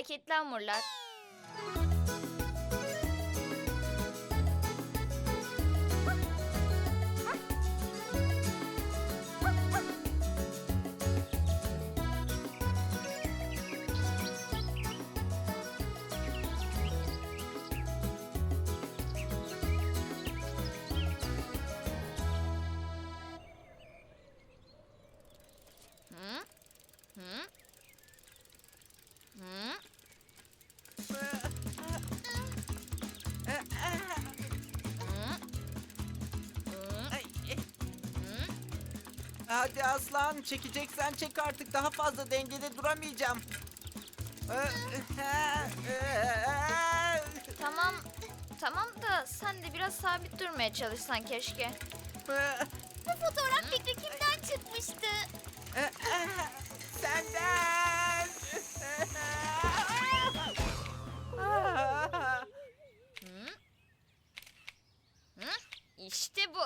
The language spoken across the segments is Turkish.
Hareketli hamurlar. Hadi aslan çekeceksen çek artık daha fazla dengede duramayacağım. Tamam, tamam da sen de biraz sabit durmaya çalışsan keşke. Bu fotoğraf fikri kimden çıkmıştı? Senden. Hı? İşte bu.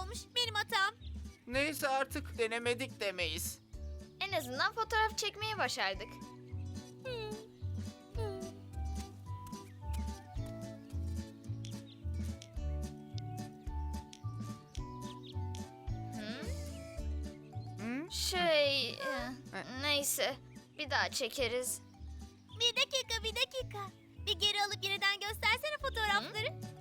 Olmuş. Benim hatam. Neyse artık denemedik demeyiz. En azından fotoğraf çekmeyi başardık. Hı? Hı? Şey, e, neyse. Bir daha çekeriz. Bir dakika, bir dakika. Bir geri alıp yeniden göstersene fotoğrafları.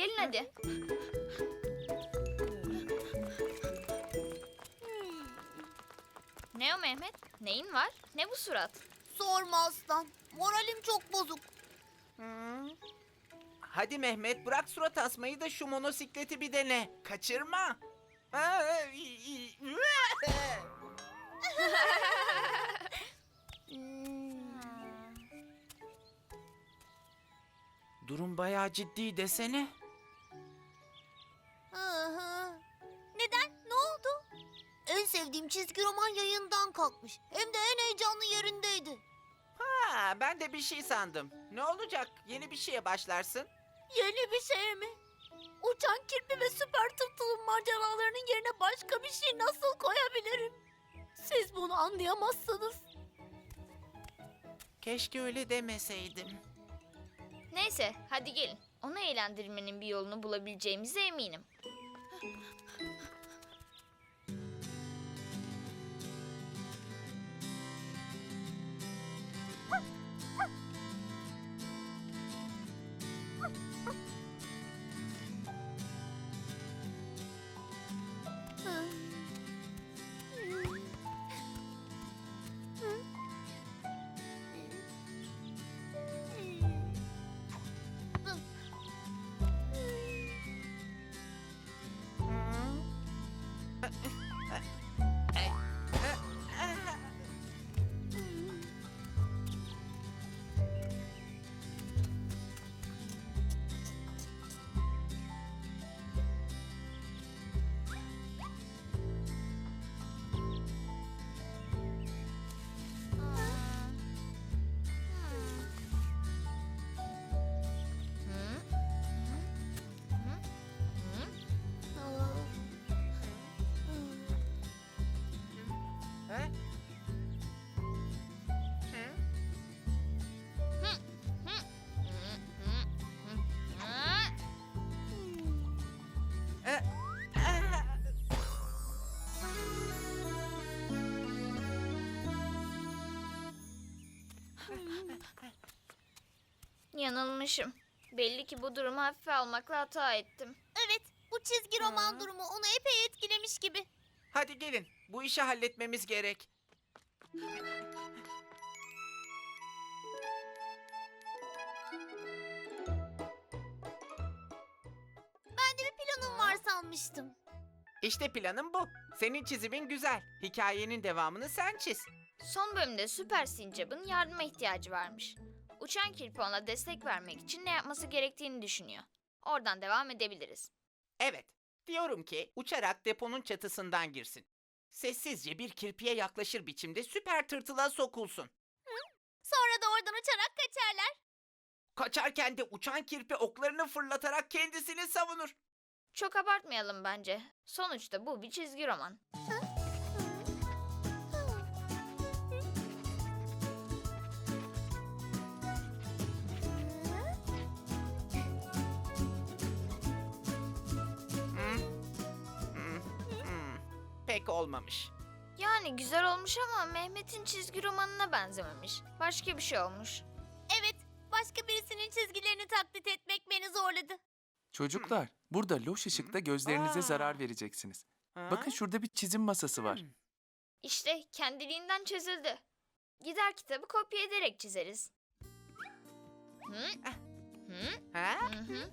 Gelin hadi. Ne o Mehmet? Neyin var? Ne bu surat? Sorma aslan. Moralim çok bozuk. Hadi Mehmet bırak surat asmayı da şu monosikleti bir dene. Kaçırma. Durum bayağı ciddi desene. Kalkmış. Hem de en heyecanlı yerindeydi. Ha, ben de bir şey sandım. Ne olacak? Yeni bir şeye başlarsın. Yeni bir şey mi? Uçan kirpi ve süper tırtılın maceralarının yerine başka bir şey nasıl koyabilirim? Siz bunu anlayamazsınız. Keşke öyle demeseydim. Neyse hadi gelin. Onu eğlendirmenin bir yolunu bulabileceğimize eminim. Yanılmışım. Belli ki bu durumu hafife almakla hata ettim. Evet, bu çizgi roman durumu onu epey etkilemiş gibi. Hadi gelin. Bu işi halletmemiz gerek. Ben de bir planım var sanmıştım. İşte planım bu. Senin çizimin güzel. Hikayenin devamını sen çiz. Son bölümde Süper Sincap'ın yardıma ihtiyacı varmış. Uçan kirpi ona destek vermek için ne yapması gerektiğini düşünüyor. Oradan devam edebiliriz. Evet. Diyorum ki uçarak deponun çatısından girsin. Sessizce bir kirpiye yaklaşır biçimde süper tırtıla sokulsun. Sonra da oradan uçarak kaçarlar. Kaçarken de uçan kirpi oklarını fırlatarak kendisini savunur. Çok abartmayalım bence. Sonuçta bu bir çizgi roman. Pek olmamış. Yani güzel olmuş ama Mehmet'in çizgi romanına benzememiş. Başka bir şey olmuş. Evet, başka birisinin çizgilerini taklit etmek beni zorladı. Çocuklar, burada loş ışıkta gözlerinize Aa. zarar vereceksiniz. Ha? Bakın şurada bir çizim masası var. Hmm. İşte kendiliğinden çözüldü. Gider kitabı kopya ederek çizeriz. Hı? Hı? Ha? Hı hı.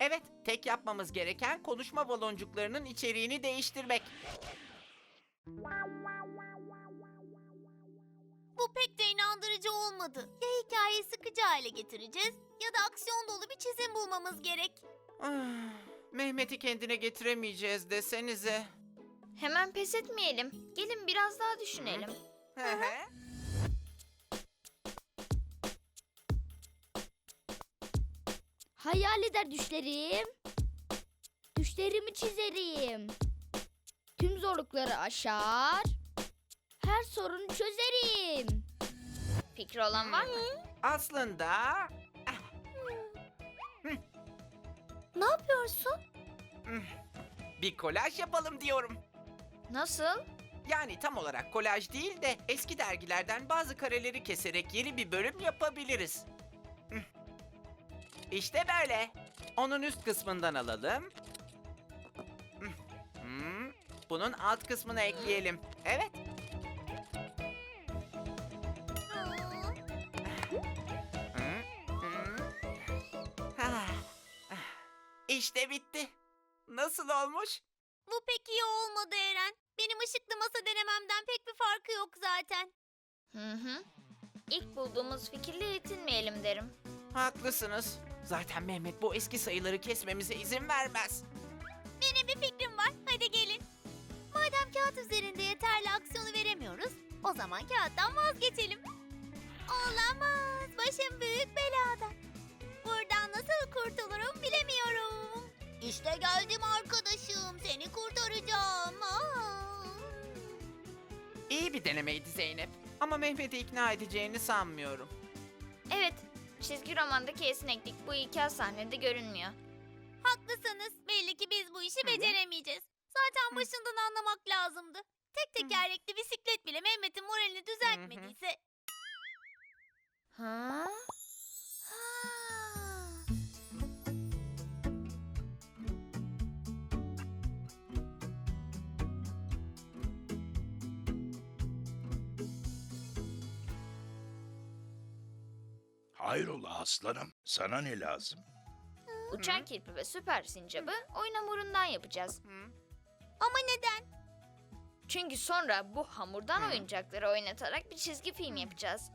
Evet, tek yapmamız gereken konuşma baloncuklarının içeriğini değiştirmek. Bu pek de inandırıcı olmadı. Ya hikayeyi sıkıcı hale getireceğiz ya da aksiyon dolu bir çizim bulmamız gerek. Ah, Mehmet'i kendine getiremeyeceğiz desenize. Hemen pes etmeyelim. Gelin biraz daha düşünelim. Hı hı. Hayal eder düşlerim. Düşlerimi çizerim. Tüm zorlukları aşar. Her sorunu çözerim. Fikri olan var mı? Aslında Ne yapıyorsun? bir kolaj yapalım diyorum. Nasıl? Yani tam olarak kolaj değil de eski dergilerden bazı kareleri keserek yeni bir bölüm yapabiliriz. Hı. İşte böyle. Onun üst kısmından alalım. Hı. Bunun alt kısmına ekleyelim. Evet. İşte bitti. Nasıl olmuş? Bu pek iyi olmadı Eren. Benim ışıklı masa denememden pek bir farkı yok zaten. Hı hı. İlk bulduğumuz fikirle yetinmeyelim derim. Haklısınız. Zaten Mehmet bu eski sayıları kesmemize izin vermez. Benim bir fikrim var. Hadi gelin. Madem kağıt üzerinde yeterli aksiyonu veremiyoruz, o zaman kağıttan vazgeçelim. Olamaz. Başım büyük belada. Buradan nasıl bilemiyorum. İşte geldim arkadaşım. Seni kurtaracağım. Aa. İyi bir denemeydi Zeynep. Ama Mehmet'i ikna edeceğini sanmıyorum. Evet, çizgi romandaki esneklik bu iki sahnede görünmüyor. Haklısınız. Belli ki biz bu işi beceremeyeceğiz. Zaten başından anlamak lazımdı. Tek tekerlekli bisiklet bile Mehmet'in moralini düzeltmediyse. Ha? Ha. Hayrola aslanım, sana ne lazım? Uçan kirpi ve süper sincabı oyun hamurundan yapacağız. Hı? Ama neden? Çünkü sonra bu hamurdan oyuncakları oynatarak bir çizgi film yapacağız.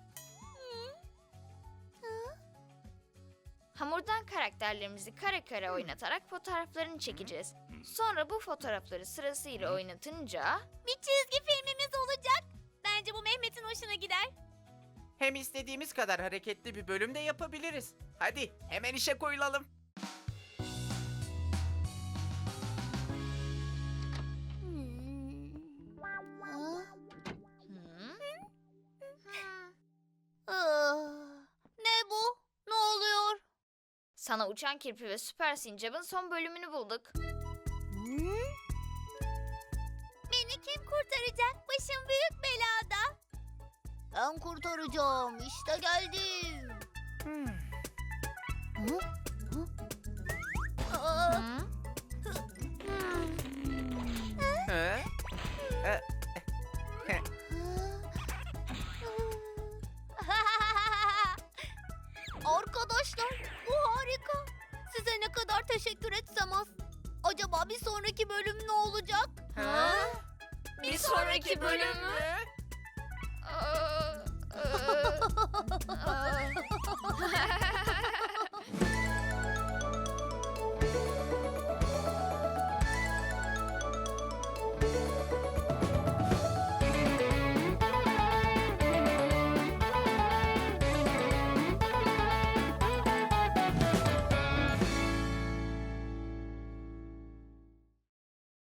Hamurdan karakterlerimizi kare kare oynatarak fotoğraflarını çekeceğiz. Sonra bu fotoğrafları sırasıyla oynatınca Bir çizgi filmimiz olacak. Bence bu Mehmet'in hoşuna gider. Hem istediğimiz kadar hareketli bir bölüm de yapabiliriz. Hadi hemen işe koyulalım. Hı? Ah, Ne bu? Ne oluyor? sana uçan kirpi ve süper sincabın son bölümünü bulduk. Beni kim kurtaracak? Başım büyük belada. Ben kurtaracağım. İşte geldim. Hmm. Arkadaşlar bu harika. Size ne kadar teşekkür etsem az. Acaba bir sonraki bölüm ne olacak? Ha? Bir sonraki bölüm mü?